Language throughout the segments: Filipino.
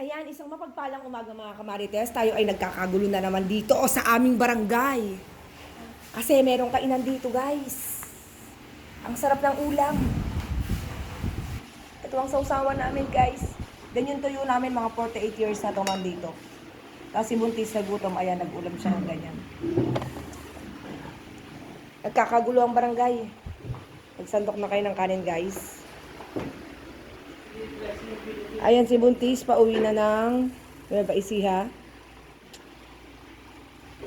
Ayan, isang mapagpalang umaga mga kamarites. Tayo ay nagkakagulo na naman dito o sa aming barangay. Kasi merong kainan dito, guys. Ang sarap ng ulam. Ito ang sausawan namin, guys. Ganyan tuyo namin, mga 48 years na ito nandito. Tapos si Buntis na gutom, ayan, nag-ulam siya ng ganyan. Nagkakagulo ang barangay. Nagsandok na kayo ng kanin, guys. Ayan si Buntis, pauwi na ng Nueva.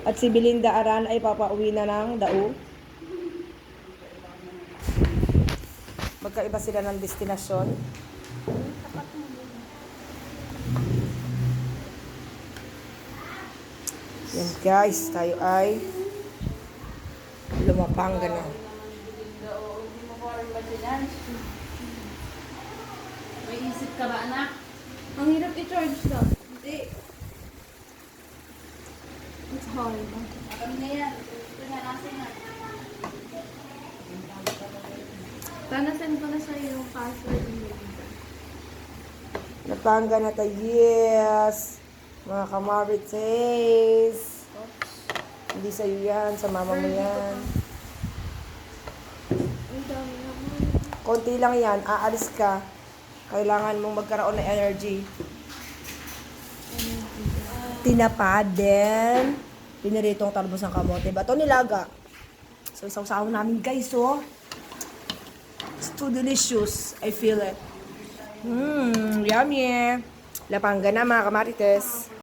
At si Belinda Aran ay papauwi na ng Dao. Magkaiba sila ng destinasyon. Yan guys, tayo ay lumapanga na. Hindi mo ko rin isip ka ba, anak? Ang hirap i-charge to. Hindi. It's hard. Alam na yan. Ito na natin na. Tanasan ko na sa'yo yung password Linda. Napanga na tayo. Yes! Mga kamarites. Hindi sa'yo yan. Sa mama mo yan. Konti lang yan. Aalis ka. Kailangan mong magkaroon ng energy. Tinapa din. Piniritong talbos ng kamote. Bato nilaga. So, isaw-saw namin guys, oh. It's too delicious. I feel it. Mmm, yummy. Lapanga na mga kamarites.